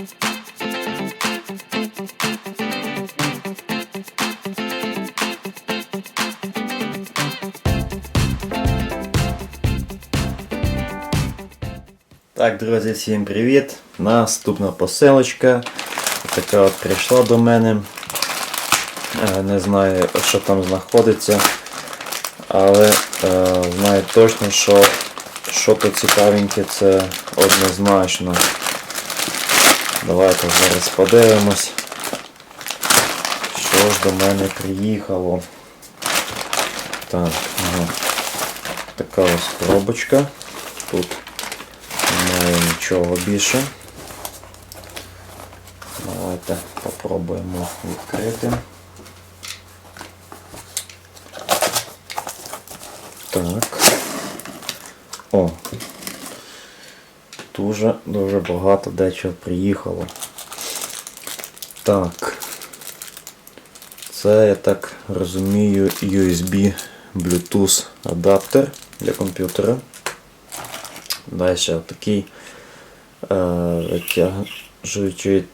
Так, друзі, всім привіт! Наступна посилочка. Така от прийшла до мене. Е, Не знаю, що там знаходиться, але е, знаю точно, що що то цікавеньке, це однозначно. Давайте зараз подивимось, що ж до мене приїхало. Так, ага. така ось коробочка. Тут немає нічого більше. Давайте попробуємо відкрити. Так. О. Дуже дуже багато дечого приїхало. Так. Це, я так розумію, USB Bluetooth адаптер для комп'ютера. Далі такий е, витягуючий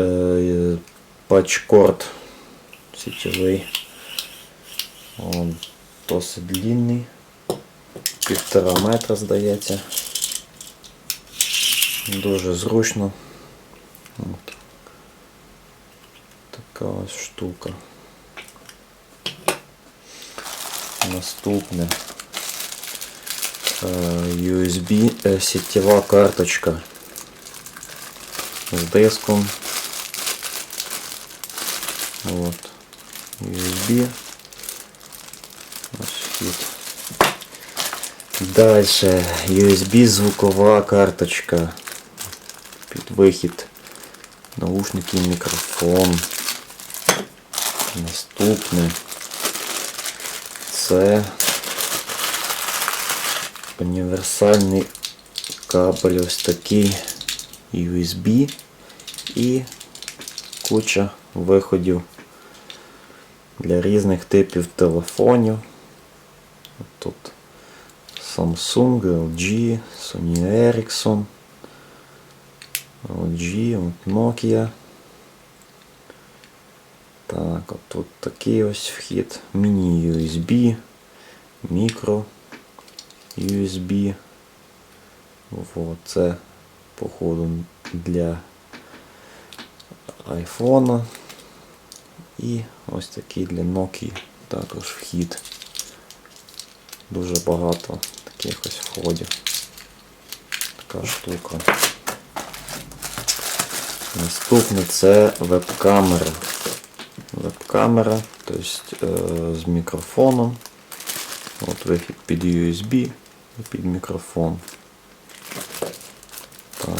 е, патчкорд сітєвий. Досить длинний. Півтора метра здається. Дуже зручно. От. Така ось штука. Наступне. USB сетєва карточка з диском. От. USB. Дальше USB звукова карточка. Під вихід. Наушники, мікрофон. Наступне. Це універсальний кабель ось такий USB і куча виходів для різних типів телефонів. Тут Samsung, LG, Sony Ericsson, LG, от Nokia. Так, от тут такий ось вхід, міні-USB, мікро USB. Вот, це походу для айфона. І ось такий для Nokia також вхід. Дуже багато таких ось входів. Така штука. Наступне це веб-камера. Веб-камера, тобто е, з мікрофоном. От вихід під USB і під мікрофон. Так.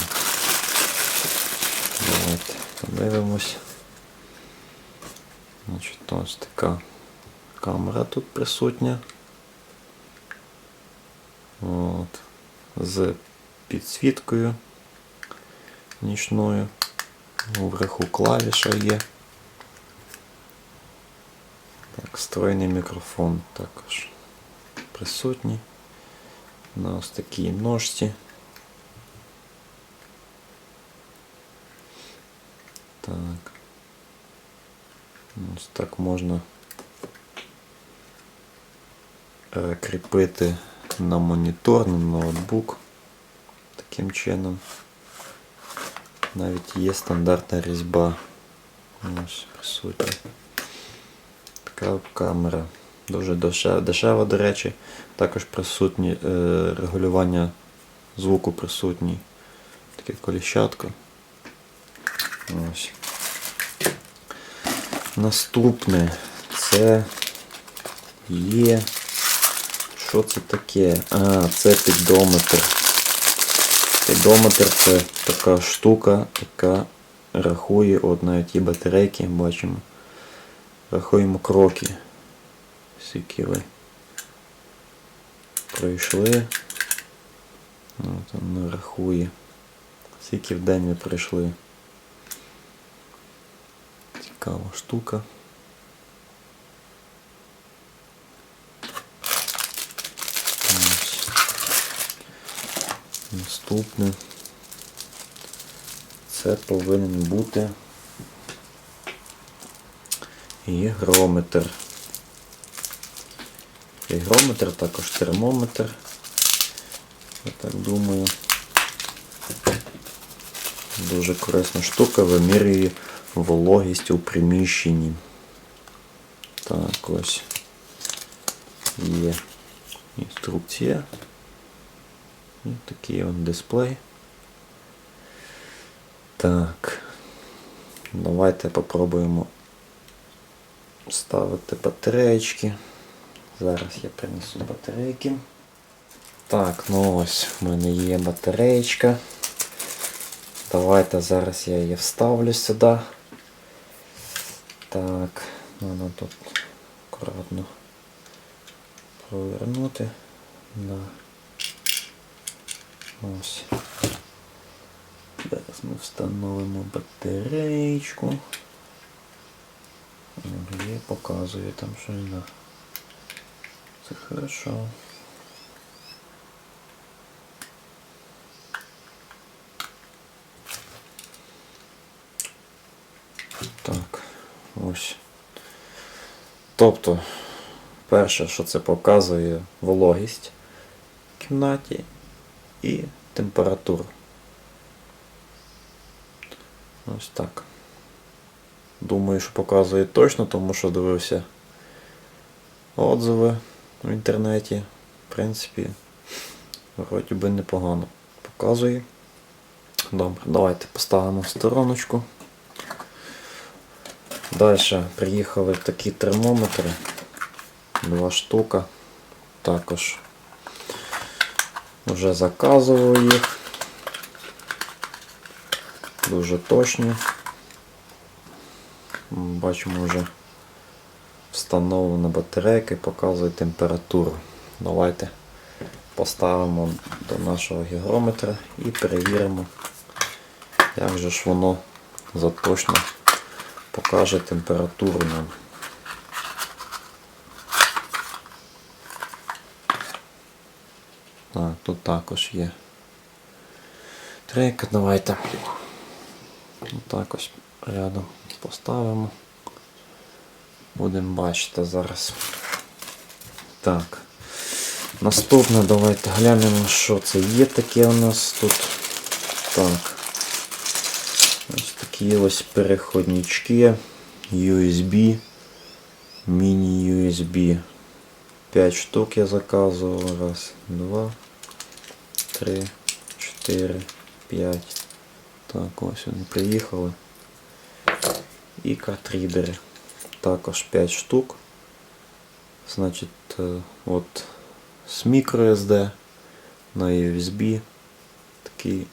Давайте подивимось. Значить, ось така камера тут присутня. От. З підсвіткою нічною. Вверху клавіша є. Так, стройний мікрофон також присутній на ось такій ножці. Так. Ось так можна е, кріпити на монітор, на ноутбук. Таким чином. Навіть є стандартна різьба. Така камера. Дуже дешева, до речі. Також присутні е, регулювання звуку присутній. Таке коліщатко. Наступне це є. Що це таке? А, це підометр. Підометр це така штука, яка рахує от навіть і батарейки, бачимо. Рахуємо кроки. Скільки ви пройшли. От воно рахує. Скільки в день ви пройшли. Цікава штука. Ось. Наступне. це повинен бути гігрометр. Гігрометр, також термометр. Я так думаю. Дуже корисна штука, вимірює вологість у приміщенні. Так, ось є інструкція. І такий он дисплей. Так. Давайте попробуємо ставити батареечки. Зараз я принесу батарейки. Так, ну ось в мене є батареєчка. Давайте зараз я її вставлю сюди. Так, треба тут акуратно повернути. Да. Ось. Зараз ми встановимо батареєчку. Є, показує там що да. Це хорошо. Так, ось. Тобто, перше, що це показує вологість в кімнаті і температуру. Ось так. Думаю, що показує точно, тому що дивився отзиви в інтернеті. В принципі, вроді би непогано показує. Добре, давайте поставимо в стороночку. Далі приїхали такі термометри. Два штука. Також вже заказував їх. Дуже точні. Бачимо вже встановлена батарейка і показує температуру. Давайте поставимо до нашого гігрометра і перевіримо, як же ж воно заточно покаже температуру нам. Так, тут також є трейка. Давайте отак ось рядом поставимо. Будемо бачити зараз. Так. Наступне давайте глянемо, що це є таке у нас тут. Так. Ось такі ось переходнички USB, міні-USB. 5 штук я заказував. Раз, два, три, чотири, п'ять. Так, ось вони приїхали. І картрідери. Також 5 штук. Значить, е, от з microSD на USB. Такий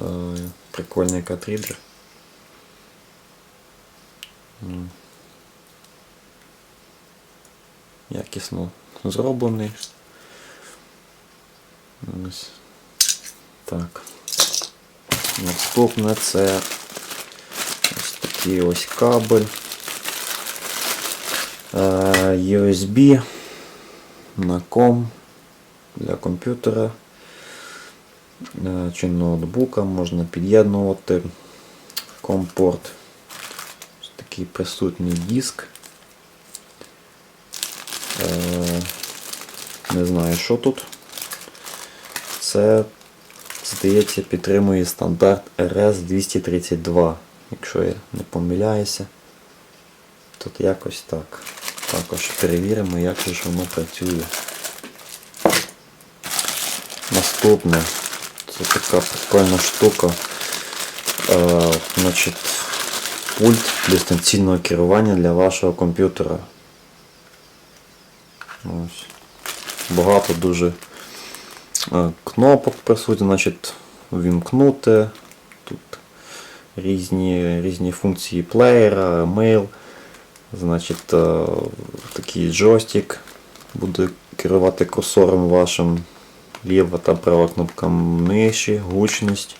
е, прикольний картридер. Якісно зроблений. Ось так. Наступне це ось такий ось кабель. Е, USB на ком для комп'ютера е, чи ноутбука можна під'єднувати компорт. Ось такий присутній диск. Е, Не знаю, що тут. Це, здається, підтримує стандарт RS-232, якщо я не помиляюся. Тут якось так. Також перевіримо, як же воно працює. Наступне. Це така прикольна штука. Е, значить, пульт дистанційного керування для вашого комп'ютера. Багато дуже кнопок присутні, значить, вімкнути. Тут різні, різні функції плеєра, мейл. Значить, е, такий джойстик буде керувати курсором вашим. Ліва та права кнопка миші, гучність,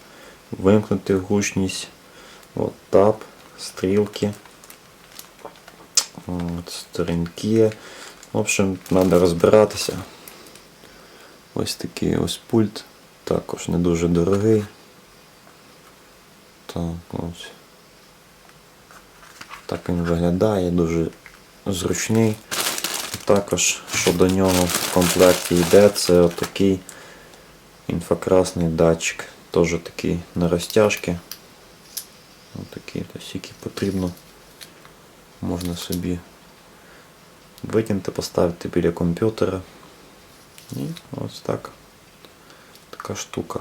вимкнути гучність, от, тап, стрілки, от, сторінки. В общем, треба розбиратися. Ось такий ось пульт, також не дуже дорогий. Так, ось. Так він виглядає, дуже зручний. Також, що до нього в комплекті йде, це отакий інфракрасний датчик. Теж такий на розтяжки. Отакий, тобто який потрібно. Можна собі витягнути, поставити біля комп'ютера. І ось так. Така штука.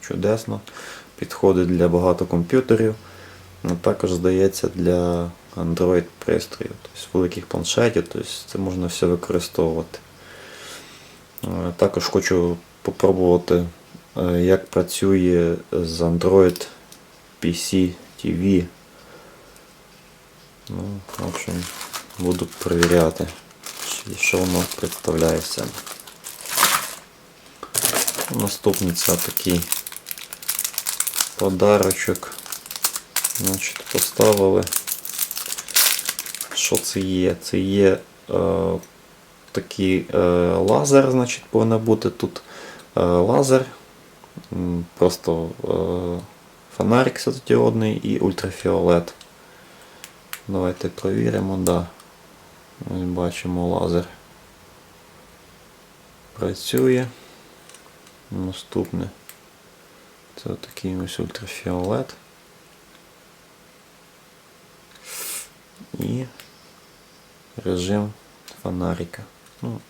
Чудесно. Підходить для багато комп'ютерів. Ну, також здається для Android пристроїв, тобто великих планшетів, тобто це можна все використовувати. Е, Також хочу попробувати, е, як працює з Android PC TV. Ну, в общем, буду перевіряти, що воно представляє себе. Наступний це такий подарочок. Значить, поставили. Що це є? Це є е, такий е, лазер, значить, повинен бути тут е, лазер. Просто е, фонарик світодіодний і ультрафіолет. Давайте перевіримо, да. Ось бачимо лазер. Працює. Наступне. Це такий ось ультрафіолет. І режим фонарика. Ну,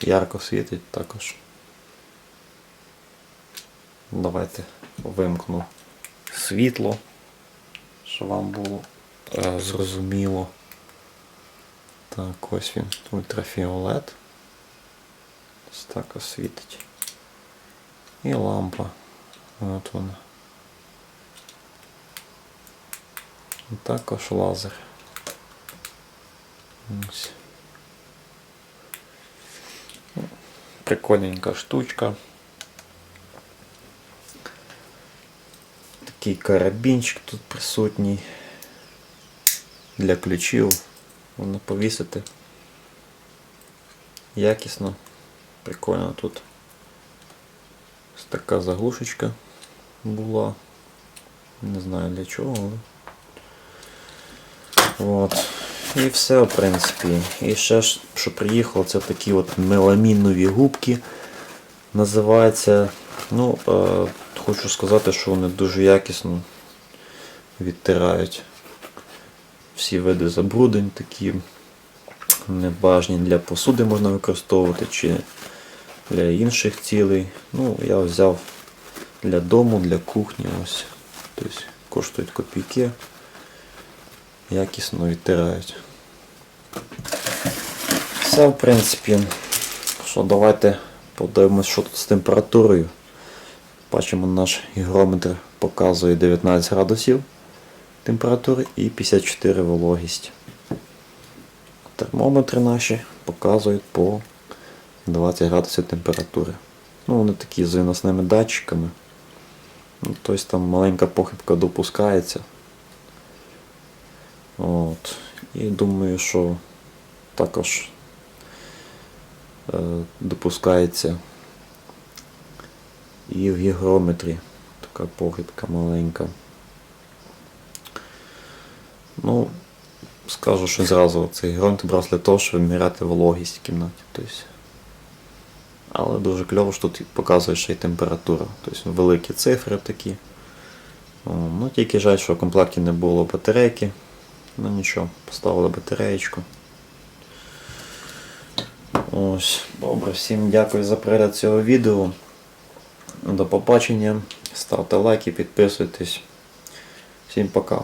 ярко світить також. Давайте вимкну світло, щоб вам було е, зрозуміло. Так, ось він, ультрафіолет. Ось так освітить. І лампа. От вона. І також лазер. Ось. Прикольненька штучка. Такий карабінчик тут присутній. Для ключів. Можна повісити. Якісно. Прикольно тут. Така заглушечка була. Не знаю для чого, але. От. І все, в принципі. І ще що приїхало, це такі от меламінові губки. Називається. Ну, е, хочу сказати, що вони дуже якісно відтирають всі види забруднень такі небажні для посуди можна використовувати чи для інших цілей. Ну, я взяв для дому, для кухні. Ось. Тобто коштують копійки. Якісно відтирають. Все, в принципі. Що, давайте подивимось, що тут з температурою. Бачимо, наш гігрометр показує 19 градусів температури і 54 вологість. Термометри наші показують по 20 градусів температури. Ну, вони такі з виносними датчиками. Ну, тобто там маленька похибка допускається. От. І думаю, що також е, допускається і в гігрометрі така похибка маленька. Ну, скажу, що зразу цей гігрометр брав для того, щоб виміряти вологість в кімнаті. Тобто, але дуже кльово, що тут показує ще й температура. Тобто великі цифри такі. Ну тільки жаль, що в комплекті не було батарейки. Ну нічого, поставили батареєчку. Ось, добре, всім дякую за перегляд цього відео. До побачення. Ставте лайки, підписуйтесь. Всім пока.